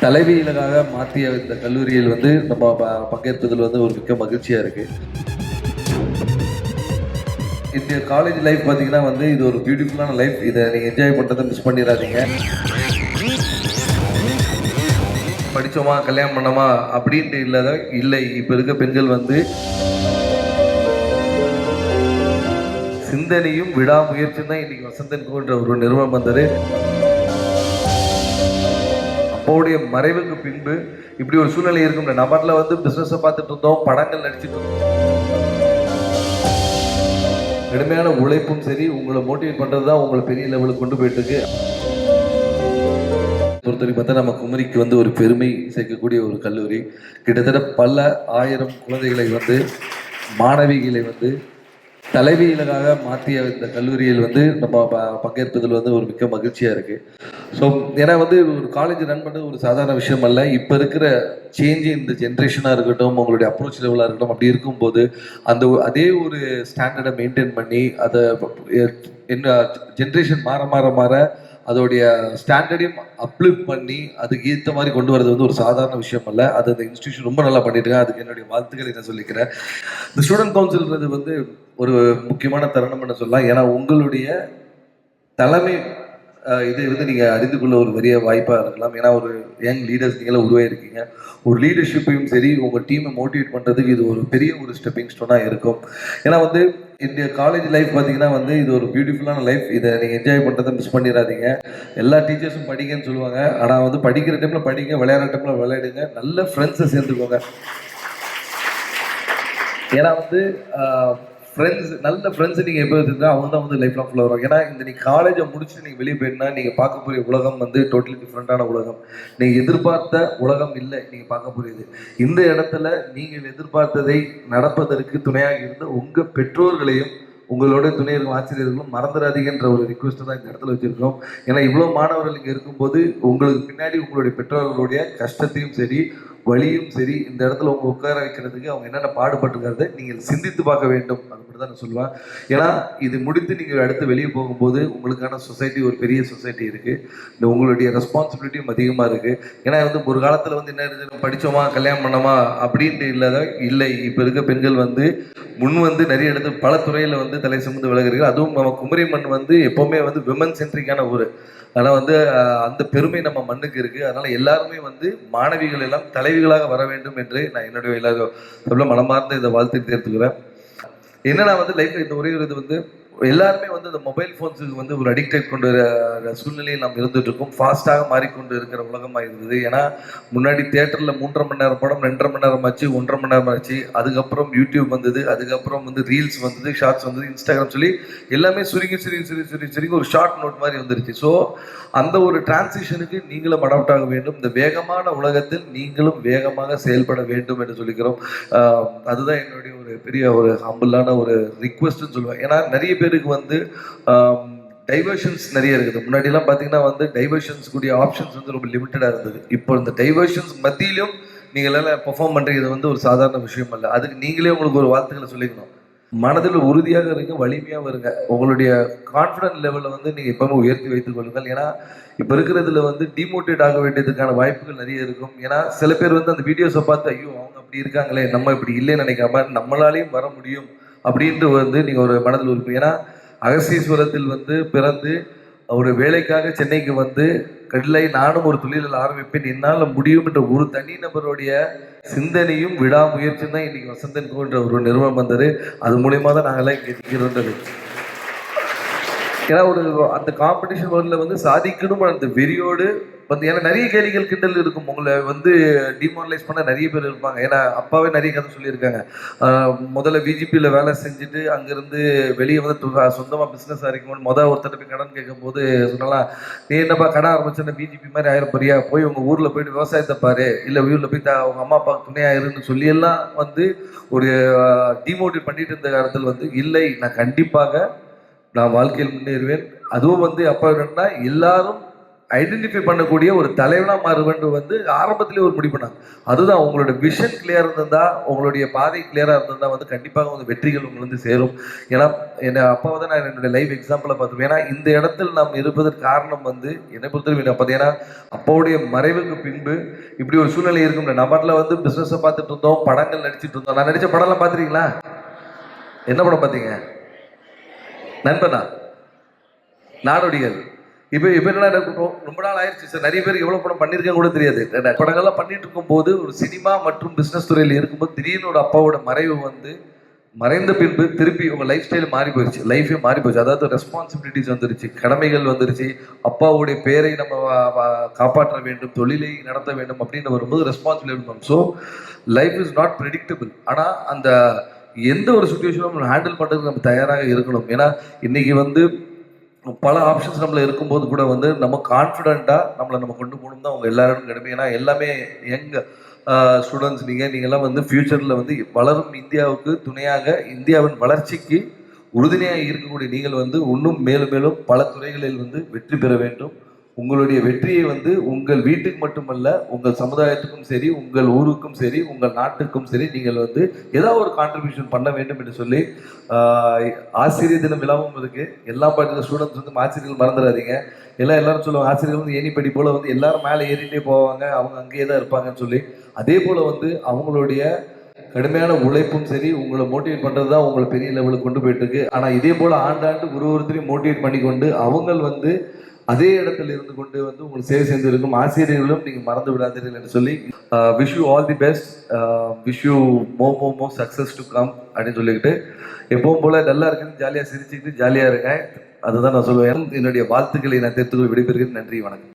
தலைவியிலாக மாற்றிய இந்த கல்லூரியில் வந்து நம்ம ப- பங்கேற்பதில் வந்து ஒரு மிக்க மகிழ்ச்சியாக இருக்கு. இந்த காலேஜ் லைஃப் பார்த்தீங்கன்னா வந்து இது ஒரு பியூட்டிஃபுல்லான லைஃப் இதை நீங்கள் என்ஜாய் பண்ணுறதை மிஸ் பண்ணிடாதீங்க. படித்தோமா கல்யாணம் பண்ணோமா அப்படின்ட்டு இல்லாத இல்லை இப்போ இருக்க பெண்கள் வந்து சிந்தனையும் விடாமுயற்சியும் தான் இன்னைக்கு வசந்தன் கோன்ற ஒரு நிறுவனம் வந்தது. அப்பாவுடைய மறைவுக்கு பின்பு இப்படி ஒரு சூழ்நிலை இருக்கும் நபர்ல வந்து பிஸ்னஸை பார்த்துட்டு இருந்தோம் படங்கள் நடிச்சுட்டு இருந்தோம். கடுமையான உழைப்பும் சரி உங்களை மோட்டிவேட் பண்றது தான் உங்களை பெரிய லெவலுக்கு கொண்டு போயிட்டு இருக்கு பொறுத்தவரைக்கும் பார்த்தா நம்ம குமரிக்கு வந்து ஒரு பெருமை சேர்க்கக்கூடிய ஒரு கல்லூரி. கிட்டத்தட்ட பல ஆயிரம் குழந்தைகளை வந்து மாணவிகளை வந்து தலைவியிலாக மாற்றிய இந்த கல்லூரியில் வந்து நம்ம ப- பங்கேற்பதில் வந்து ஒரு மிக்க மகிழ்ச்சியாக இருக்குது ஸோ ஏன்னா வந்து ஒரு காலேஜ் ரன் பண்ணுறது ஒரு சாதாரண விஷயம் அல்ல. இப்போ இருக்கிற சேஞ்ச் இந்த ஜென்ரேஷனாக இருக்கட்டும் உங்களுடைய அப்ரோச் லெவலாக இருக்கட்டும் அப்படி இருக்கும்போது அந்த அதே ஒரு ஸ்டாண்டர்டை மெயின்டைன் பண்ணி அதை என்ன ஜென்ரேஷன் மாற மாற மாற அதோடைய ஸ்டாண்டர்டையும் அப்லிஃப்ட் பண்ணி அதுக்கு ஏற்ற மாதிரி கொண்டு வரது வந்து ஒரு சாதாரண விஷயம் அல்ல. அது அந்த இன்ஸ்டியூஷன் ரொம்ப நல்லா பண்ணிட்டு அதுக்கு என்னுடைய வாழ்த்துக்களை நான் சொல்லிக்கிறேன். இந்த ஸ்டூடெண்ட் கவுன்சில்ன்றது வந்து ஒரு முக்கியமான தருணம்னு சொல்லலாம். ஏன்னா உங்களுடைய தலைமை இதை வந்து நீங்கள் அறிந்து கொள்ள ஒரு பெரிய வாய்ப்பாக இருக்கலாம். ஏன்னா ஒரு யங் லீடர்ஸ் நீங்களே உருவாயிருக்கீங்க. ஒரு லீடர்ஷிப்பையும் சரி உங்கள் டீமை மோட்டிவேட் பண்ணுறதுக்கு இது ஒரு பெரிய ஒரு ஸ்டெப்பிங் ஸ்டோனாக இருக்கும். ஏன்னா வந்து இந்த காலேஜ் லைஃப் பார்த்தீங்கன்னா வந்து இது ஒரு பியூட்டிஃபுல்லான லைஃப் இதை நீங்கள் என்ஜாய் பண்ணுறதை மிஸ் பண்ணிடாதீங்க எல்லா டீச்சர்ஸும் படிங்கன்னு சொல்லுவாங்க. ஆனால் வந்து படிக்கிற டைமில் படிங்க விளையாடுற டைமில் விளையாடுங்க. நல்ல ஃப்ரெண்ட்ஸை சேர்ந்துக்கோங்க. ஏன்னா வந்து ஃப்ரெண்ட்ஸ் நல்ல ஃப்ரெண்ட்ஸ் நீங்கள் எப்போ இருந்தால் அவங்க தான் வந்து லைஃப் லாங் ஃபுல்லாக வருவாங்க ஏன்னா இந்த நீங்கள் காலேஜை முடிச்சுட்டு நீங்கள் வெளியே போயிட்டுனா நீங்கள் பார்க்க போகிற உலகம் வந்து டோட்டலி டிஃப்ரெண்ட்டான உலகம். நீங்கள் எதிர்பார்த்த உலகம் இல்லை நீங்கள் பார்க்க போகிறது இந்த இடத்துல நீங்கள் எதிர்பார்த்ததை நடப்பதற்கு துணையாக இருந்த உங்கள் பெற்றோர்களையும் உங்களோட துணையர்களும் ஆசிரியர்களும் மறந்துடாதீங்கன்ற ஒரு ரிக்வெஸ்ட் தான் இந்த இடத்துல வச்சுருக்கோம் ஏன்னா இவ்வளோ மாணவர்கள் இங்கே இருக்கும்போது உங்களுக்கு பின்னாடி உங்களுடைய பெற்றோர்களுடைய கஷ்டத்தையும் சரி வழியும் சரி இந்த இடத்துல உங்க உட்கார வைக்கிறதுக்கு அவங்க என்னென்ன பாடுபட்டுருக்கிறத நீங்கள் சிந்தித்து பார்க்க வேண்டும். அது மட்டும் தான் நான் சொல்லுவேன். ஏன்னா இது முடித்து நீங்கள் அடுத்து வெளியே போகும்போது உங்களுக்கான சொசைட்டி ஒரு பெரிய சொசைட்டி இருக்கு. இந்த உங்களுடைய ரெஸ்பான்சிபிலிட்டியும் அதிகமாக இருக்கு. ஏன்னா வந்து ஒரு காலத்தில் வந்து என்ன இருக்கு படிச்சோமா கல்யாணம் பண்ணோமா அப்படின்ட்டு இல்லாத இல்லை. இப்போ இருக்க பெண்கள் வந்து முன் வந்து நிறைய இடத்துல பல துறையில் வந்து தலை சுமந்து விலகிறீர்கள். அதுவும் நம்ம குமரி மண் வந்து எப்போவுமே வந்து விமன் சென்ட்ரிக்கான ஊர். ஆனால் வந்து அந்த பெருமை நம்ம மண்ணுக்கு இருக்கு. அதனால எல்லாருமே வந்து மாணவிகள் எல்லாம் தலைவிகளாக வர வேண்டும் என்று நான் என்னுடைய எல்லாரும் மனமார்ந்த இந்த வாழ்த்தை தேர்த்துக்கிறேன் என்னன்னா வந்து லைஃப்ல இந்த ஒரே ஒரு இது வந்து எல்லாருமே வந்து இந்த மொபைல் ஃபோன்ஸுக்கு வந்து ஒரு அடிக்டட் கொண்டு வர சூழ்நிலையில் நாம் இருந்துட்டு இருக்கோம் ஃபாஸ்ட்டாக மாறிக்கொண்டு இருக்கிற உலகமாக இருந்தது ஏன்னா முன்னாடி தேட்டரில் மூன்றரை மணி நேரம் படம் ரெண்டரை மணி நேரம் ஆச்சு ஒன்றரை மணி நேரம் ஆச்சு. அதுக்கப்புறம் யூடியூப் வந்தது அதுக்கப்புறம் வந்து ரீல்ஸ் வந்தது ஷார்ட்ஸ் வந்தது இன்ஸ்டாகிராம் சொல்லி எல்லாமே சுருங்கி சுருங்கி சுருங்கி சுருங்கி சுருங்கி ஒரு ஷார்ட் நோட் மாதிரி வந்துருச்சு. ஸோ அந்த ஒரு டிரான்சிஷனுக்கு நீங்களும் அடாப்ட் ஆக வேண்டும். இந்த வேகமான உலகத்தில் நீங்களும் வேகமாக செயல்பட வேண்டும் என்று சொல்லிக்கிறோம். அதுதான் என்னுடைய ஒரு பெரிய ஒரு ஹம்பிளான ஒரு ரிக்வெஸ்ட்னு சொல்லுவேன். ஏன்னா நிறைய பேர் பேருக்கு வந்து டைவர்ஷன்ஸ் நிறைய இருக்குது. முன்னாடிலாம் பார்த்தீங்கன்னா வந்து டைவர்ஷன்ஸ் கூடிய ஆப்ஷன்ஸ் வந்து ரொம்ப லிமிட்டடாக இருந்தது. இப்போ இந்த டைவர்ஷன்ஸ் மத்தியிலும் நீங்கள் எல்லாம் பெர்ஃபார்ம் பண்ணுறது வந்து ஒரு சாதாரண விஷயம் அல்ல. அதுக்கு நீங்களே உங்களுக்கு ஒரு வார்த்தைகளை சொல்லிக்கணும். மனதில் உறுதியாக இருங்க வலிமையாக இருங்க. உங்களுடைய கான்ஃபிடன்ட் லெவலில் வந்து நீங்கள் எப்பவுமே உயர்த்தி வைத்துக் கொள்ளுங்கள். ஏன்னா இப்போ இருக்கிறதுல வந்து டிமோட்டிவேட் ஆக வேண்டியதுக்கான வாய்ப்புகள் நிறைய இருக்கும். ஏன்னா சில பேர் வந்து அந்த வீடியோஸை பார்த்து ஐயோ அவங்க அப்படி இருக்காங்களே நம்ம இப்படி இல்லைன்னு நினைக்காம நம்மளாலையும் வர முடியும். அப்படின்ட்டு வந்து நீங்கள் ஒரு மனதில் இருப்பீங்க ஏன்னா அகசீஸ்வரத்தில் வந்து பிறந்து ஒரு வேலைக்காக சென்னைக்கு வந்து கடலை நானும் ஒரு தொழிலில் ஆரம்பிப்பேன். என்னால் முடியும் என்ற ஒரு தனிநபருடைய சிந்தனையும் விடாமுயற்சியும் தான் இன்னைக்கு வசந்தன் கோன்ற ஒரு நிறுவனம் வந்தது. அது மூலியமாக தான் நாங்கள்லாம் இங்கே நிற்கிறோன்றது ஏன்னா ஒரு அந்த காம்படிஷன் வேர்ல்டில் வந்து சாதிக்கணும் அந்த வெறியோடு வந்து ஏன்னா நிறைய கேலிகள் கிண்டல் இருக்கும். உங்களை வந்து டிமாரலைஸ் பண்ண நிறைய பேர் இருப்பாங்க. ஏன்னா அப்பாவே நிறைய கதை சொல்லியிருக்காங்க. முதல்ல பிஜிபியில் வேலை செஞ்சுட்டு அங்கேருந்து வெளியே வந்து சொந்தமாக பிஸ்னஸ் ஆரம்பிக்கும் மொதல் ஒருத்தர் போய் கடன் கேட்கும்போது சொன்னலாம் நீ என்னப்பா கடை ஆரம்பிச்சேன்னா பிஜிபி மாதிரி ஆயிரம் போறியா போய் உங்கள் ஊரில் போயிட்டு விவசாயத்தை பாரு. இல்லை ஊரில் போய் த- உங்கள் அம்மா அப்பாவுக்கு துணையாயிருன்னு சொல்லி சொல்லியெல்லாம் வந்து ஒரு டிமோட்டிவேட் பண்ணிட்டு இருந்த காலத்தில் வந்து இல்லை நான் கண்டிப்பாக நான் வாழ்க்கையில் முன்னேறுவேன். அதுவும் வந்து அப்பா என்னன்னா எல்லாரும் ஐடென்டிஃபை பண்ணக்கூடிய ஒரு தலைவனாக மாறுவன்று வந்து ஆரம்பத்திலே ஒரு முடிவு பண்ணாங்க. அதுதான் உங்களோட விஷன் கிளியர் இருந்திருந்தா உங்களுடைய பாதை கிளியராக இருந்திருந்தா வந்து கண்டிப்பாக வந்து வெற்றிகள் உங்களை வந்து சேரும். ஏன்னா என்னை அப்பாவை வந்து நான் என்னுடைய லைவ் எக்ஸாம்பிளை பார்த்துருவேன் ஏன்னா இந்த இடத்தில் நாம் இருப்பதற்கு காரணம் வந்து என்னை பொறுத்தவரை பார்த்தீங்கன்னா அப்பாவுடைய மறைவுக்கு பின்பு இப்படி ஒரு சூழ்நிலை இருக்கும் நம்மட்டில் வந்து பிஸ்னஸை பார்த்துட்டு இருந்தோம் படங்கள் நடிச்சிட்டு இருந்தோம். நான் நடித்த படம்லாம் பார்த்துருக்கீங்களா? என்ன படம் பார்த்தீங்க? நண்பனா? நாடோடிகள். இப்போ இப்போ என்ன ரொம்ப நாள் ஆயிடுச்சு சார். நிறைய பேர் எவ்வளோ படம் பண்ணியிருக்கேன் கூட தெரியாது. படங்கள்லாம் பண்ணிட்டு இருக்கும்போது ஒரு சினிமா மற்றும் பிஸ்னஸ் துறையில் இருக்கும்போது திடீர்னு ஒரு அப்பாவோட மறைவு வந்து மறைந்த பின்பு திருப்பி உங்கள் லைஃப் ஸ்டைல் மாறி போயிடுச்சு லைஃபே மாறி போச்சு. அதாவது ரெஸ்பான்சிபிலிட்டிஸ் வந்துருச்சு. கடமைகள் வந்துருச்சு. அப்பாவுடைய பேரை நம்ம வா- காப்பாற்ற வேண்டும். தொழிலை நடத்த வேண்டும் அப்படின்னு வரும்போது responsibility so life is not predictable ஆனால் அந்த எந்த ஒரு சுச்சுவேஷனும் நம்ம ஹேண்டில் பண்ணுறதுக்கு நம்ம தயாராக இருக்கணும். ஏன்னா இன்னைக்கு வந்து பல ஆப்ஷன்ஸ் நம்மள இருக்கும்போது கூட வந்து நம்ம கான்ஃபிடென்ட்டாக நம்மளை நம்ம கொண்டு போகணும் தான் அவங்க எல்லாரும் கடமை. ஏன்னா எல்லாமே யங் ஸ்டூடெண்ட்ஸ் நீங்கள் நீங்கள்லாம் வந்து ஃப்யூச்சரில் வந்து வளரும் இந்தியாவுக்கு துணையாக இந்தியாவின் வளர்ச்சிக்கு உறுதுணையாக இருக்கக்கூடிய நீங்கள் வந்து இன்னும் மேலும் மேலும் பல துறைகளில் வந்து வெற்றி பெற வேண்டும். உங்களுடைய வெற்றியை வந்து உங்கள் வீட்டுக்கு மட்டுமல்ல உங்கள் சமுதாயத்துக்கும் சரி உங்கள் ஊருக்கும் சரி உங்கள் நாட்டுக்கும் சரி நீங்கள் வந்து ஏதாவது ஒரு கான்ட்ரிபியூஷன் பண்ண வேண்டும் என்று சொல்லி ஆசிரியர் தினம் விழாவும் இருக்கு. எல்லா படிக்கிற ஸ்டூடெண்ட்ஸ் வந்து ஆசிரியர்கள் மறந்துடாதீங்க எல்லாம் எல்லாரும் சொல்லுவாங்க ஆசிரியர்கள் வந்து ஏணிப்படி போல வந்து எல்லாரும் மேலே ஏறிட்டே போவாங்க அவங்க அங்கேயே தான் இருப்பாங்கன்னு சொல்லி. அதே போல வந்து அவங்களுடைய கடுமையான உழைப்பும் சரி உங்களை மோட்டிவேட் பண்ணுறது தான் உங்களை பெரிய லெவலுக்கு கொண்டு போயிட்டு இருக்கு. ஆனால் இதே போல ஆண்டாண்டு ஒரு ஒருத்தரையும் மோட்டிவேட் பண்ணி கொண்டு அவங்கள் வந்து அதே இடத்துல இருந்து கொண்டு வந்து உங்களை சேவை செஞ்சிருக்கும் ஆசிரியர்களும் நீங்கள் மறந்து விடாதீர்கள் என்று சொல்லி wish you all the best wish you மோ மோ மோ சக்ஸஸ் டு கம் அப்படின்னு சொல்லிக்கிட்டு எப்பவும் போல நல்லா இருக்குன்னு ஜாலியாக சிரிச்சுக்கிட்டு ஜாலியாக இருக்கேன். அதுதான் நான் சொல்லுவேன். என்னுடைய வாழ்த்துக்களை நான் தெரிந்து கொள்ள விடைபெறுகிறேன். நன்றி வணக்கம்.